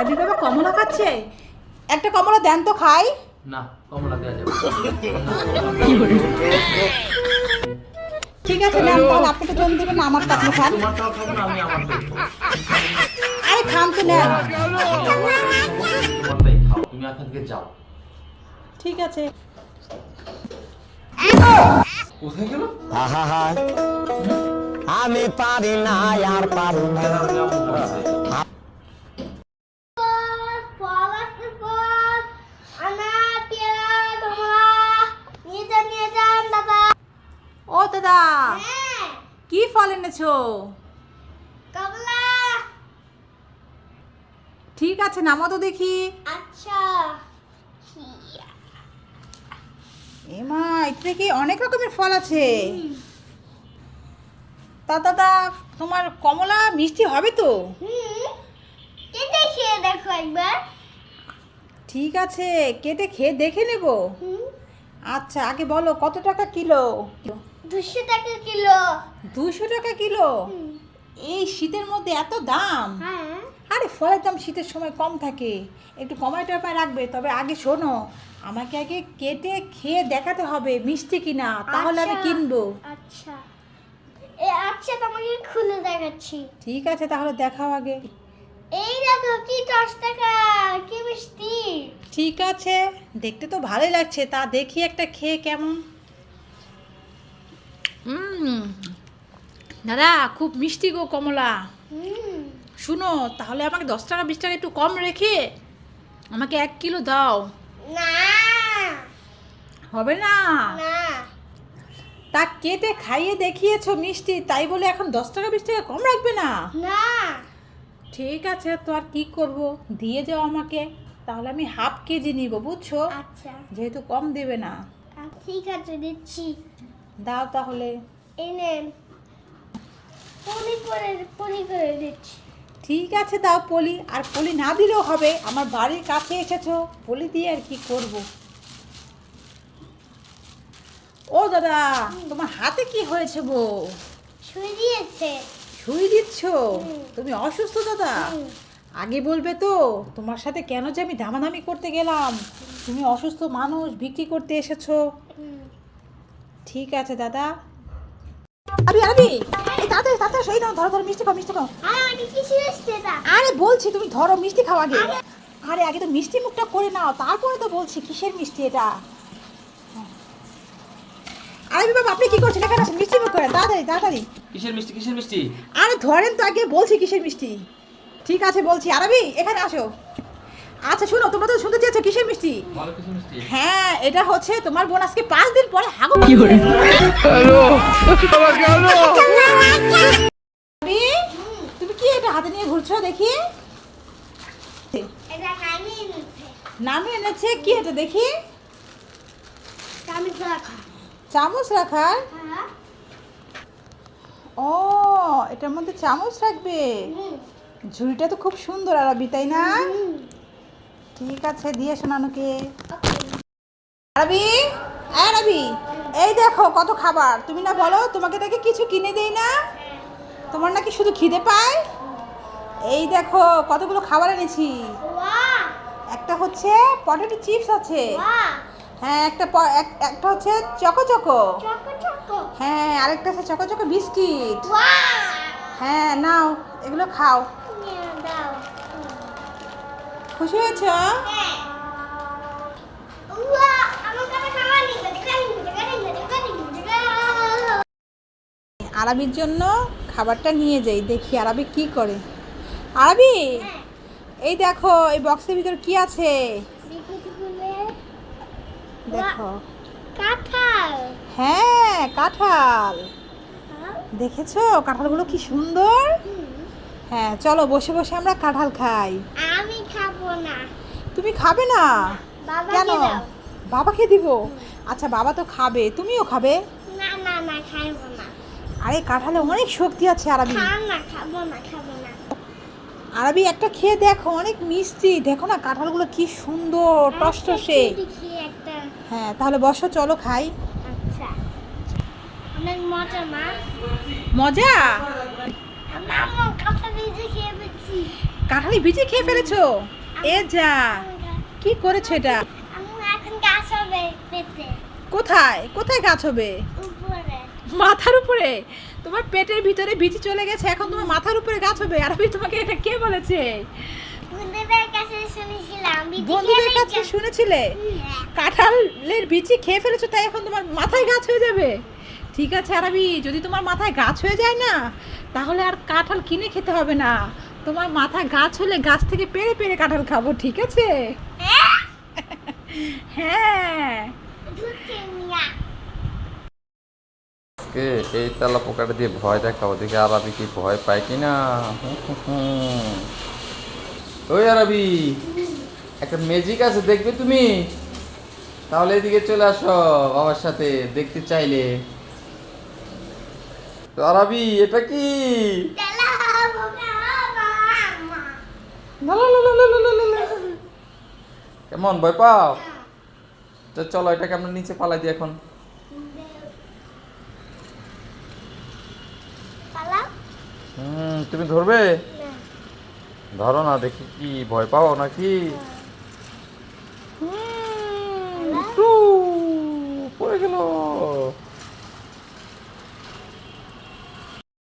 আরবি বাবা কমলা খাচ্ছে? একটা কমলা দেন তো খাই। না কমলা দেওয়া যাবে ঠিক আছে নেন তাহলে আপনি তো জন দেবেন না আমারটা আপনি খান। তোমারটাও খাব না আমি আমারটাই আরে খান তো নেন। তুমি এখান থেকে যাও। ঠিক আছে। কোথায় গেল? আহা আমি পারি না আর পারি না ফল আছে ফল আনার পেয়ারা কমলা নিয়ে যান নিয়ে যান দাদা ও দাদা হ্যাঁ। কি ফল এনেছো? ঠিক আছে নামো তো দেখি। আচ্ছা। এমা এতে কি অনেক রকমের ফল আছে। তা দাদা তোমার কমলা মিষ্টি হবে তো? কেটে খেয়ে দেখো একবার। ঠিক আছে কেটে খেয়ে দেখে নেব। আচ্ছা আগে বলো কত টাকা কিলো? দুশো টাকা কিলো। দুশো টাকা কিলো? এই শীতের মধ্যে এত দাম? হ্যাঁ। আরে ফলের দাম শীতের সময় কম থাকে। একটু কমায় টমায় রাখবে। তবে আগে শোনো আমাকে আগে কেটে খেয়ে দেখাতে হবে মিষ্টি কিনা তাহলে আমি আচ্ছা, কিনবো। আচ্ছা। এ আচ্ছা তোমাকে খুলে দেখাচ্ছি। ঠিক আছে তাহলে দেখাও আগে। এই দেখো কি দশ টাকা কি মিষ্টি। ঠিক আছে দেখতে তো ভালোই লাগছে। তা দেখি একটা খেয়ে কেমন। দাদা খুব মিষ্টি গো কমলা। শুনো তাহলে আমাকে দশ টাকা বিশ টাকা একটু কম রেখে আমাকে এক কিলো দাও। না। হবে না? না। তা কেটে খাইয়ে দেখিয়েছো মিষ্টি তাই বলে এখন দশ টাকা বিশ টাকা কম রাখবে না? না। ঠিক আছে তো আর কি করব? দিয়ে যাও আমাকে। তাহলে আমি হাফ কেজি নিব বুঝছ? আচ্ছা। যেহেতু কম দেবে না। ঠিক আছে দিচ্ছি। দাও তাহলে। এই নেন। পলি করে পলি করে দিচ্ছি। ঠিক আছে দাও পলি আর পলি না দিলেও হবে আমার বাড়ির কাছে এসেছ পলি দিয়ে আর কি করব? ও দাদা তোমার হাতে কি হয়েছে গো? ছুঁই দিয়েছে। সুই দিচ্ছ? তুমি অসুস্থ দাদা? আগে বলবে তো তোমার সাথে কেন যে আমি দামাদামি করতে গেলাম? তুমি অসুস্থ মানুষ বিক্রি করতে এসেছ। ঠিক আছে দাদা। আবি আবি! এই সেই নাও ধরো ধরো মিষ্টি খাও মিষ্টি খাও। আর আরে বলছি তুমি ধরো মিষ্টি খাও আগে। আরে আগে তো মিষ্টি মুখটা করে নাও তারপরে তো বলছি কিসের মিষ্টি এটা? আরে বাবা আপনি কি করছেন? এখানে আসেন মিষ্টি মুখ করেন তাড়াতাড়ি তাড়াতাড়ি। কিসের মিষ্টি কিসের মিষ্টি? আরে ধরেন তো আগে বলছি কিসের মিষ্টি। ঠিক আছে বলছি। আরবি এখানে আসো। আচ্ছা শুনো তোমরা তো শুনতে চেয়েছো কিসের মিষ্টি? হ্যাঁ এটা হচ্ছে তোমার বোন আজকে পাঁচ দিন পরে হাগু আরবি, তুমি কি এটা হাতে নিয়ে ঘুরছো দেখি? নামে এনেছে। কি এটা দেখি? চামচ রাখার? হ্যাঁ। ও এটার মধ্যে চামচ রাখবে? ঝুড়িটা তো খুব সুন্দর আরবি তাই না? হুম। ঠিক আছে, দিয়ে শোনানোকে ওকে আরবি আরবি এই দেখো কত খাবার। তুমি না বলো, তোমাকে দেখে কিছু কিনে দেই না? তোমার নাকি শুধু খিদে পায়? এই দেখো, কতগুলো খাবার এনেছি। একটা হচ্ছে পটেটো চিপস আছে। হ্যাঁ একটা একটা হচ্ছে চকো চকো। হ্যাঁ আরেকটা আছে চকো চকো বিস্কিট। হ্যাঁ নাও, এগুলো খাও নিয়ে দাও খুশি হয়েছ হ্যাঁ বাহ আমার কাছে খাবার নেই দেখা নেই দেখা নেই দেখা নেই দেখা আরবির জন্য খাবারটা নিয়ে যাই দেখি আরবি কি করে। আরবি হ্যাঁ। এই দেখো এই বক্সের ভিতর কি আছে? দেখো। কাঁঠাল। হ্যাঁ কাঁঠাল। হ্যাঁ? দেখেছ? কাঁঠালগুলো কি সুন্দর? হ্যাঁ চলো বসে বসে আমরা কাঁঠাল খাই। না। তুমি খাবে না? কেন? দাও। বাবাকে দিব? আচ্ছা বাবা তো খাবে। তুমিও খাবে? না না না খাব না। আরে কাঁঠালে অনেক শক্তি আছে আরবি না খাব না খাব না। আরবি একটা খেয়ে দেখো অনেক মিষ্টি। দেখো না কাঁঠালগুলো কি সুন্দর টসটসে আচ্ছা, হ্যাঁ তাহলে বসো চলো খাই। আচ্ছা। অনেক মজা মা। মজা? কাঁঠাল ভেজে খেয়ে ফেলছি? এ যা কি করেছ এটা? কোথায়? কোথায় গাছ হবে? মাথার উপরে? তোমার পেটের ভিতরে বিচি চলে গেছে এখন তোমার মাথার উপরে গাছ হবে। আর আমি তোমাকে এটা কে বলেছে? বন্ধুদের কাছে বন্ধুদের কাছে শুনেছিলে। কাঁঠালের বিচি খেয়ে ফেলেছো তাই এখন তোমার মাথায় গাছ হয়ে যাবে। ঠিক আছে আরবি যদি তোমার মাথায় গাছ হয়ে যায় না তাহলে আর কাঁঠাল কিনে খেতে হবে না। তোমার মাথা গাছ হলে গাছ থেকে পেরে পেরে কাঁঠাল খাব, ঠিক আছে? হ্যাঁ? এই তেলা পোকাটা দিয়ে ভয় দেখাবো? দেখি আরবি কি ভয় পায় কি ওই আরবি, একটা ম্যাজিক আছে, দেখবে তুমি? তাহলে এদিকে চলে আসো বাবার সাথে, দেখতে চাইলে। তো আরবি, এটা কি? কেমন ভয় পাও? তো চলো এটাকে আমরা নিচে পালাই দিই এখন। পালা হুম তুমি ধরবে? ধরো না দেখি কি ভয় পাও নাকি? পড়ে গেল।